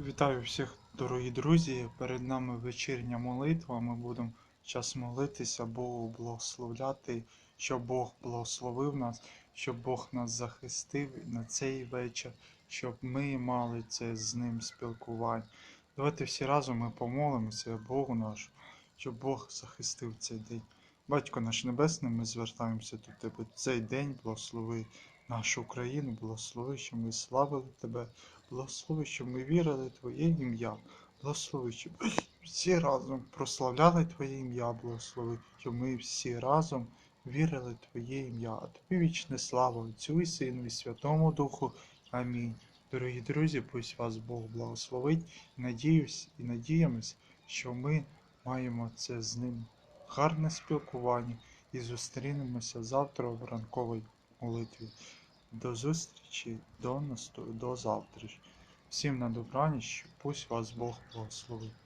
Вітаю всіх, дорогі друзі. Перед нами вечірня молитва. Ми будемо час молитися, Богу благословляти, щоб Бог благословив нас, щоб Бог нас захистив на цей вечір, щоб ми мали це з ним спілкування. Давайте всі разом ми помолимося Богу нашу, щоб Бог захистив цей день. Батько наш Небесний, ми звертаємося до Тебе цей день, благослови нашу Україну, благослови, щоб ми славили Тебе. Благослови, щоб ми вірили Твоє ім'я. Благослови, щоб ми всі разом прославляли Твоє ім'я, благослови, щоб ми всі разом вірили Твоє ім'я. А тобі вічне слава Отцю і Сину і Святому Духу. Амінь. Дорогі друзі, пусть вас Бог благословить. Надіюсь і надіємось, що ми маємо це з ним гарне спілкування і зустрінемося завтра в ранковій молитві. До зустрічі, до насту, до завтра. Всім на добраніч, пусть вас Бог благословить.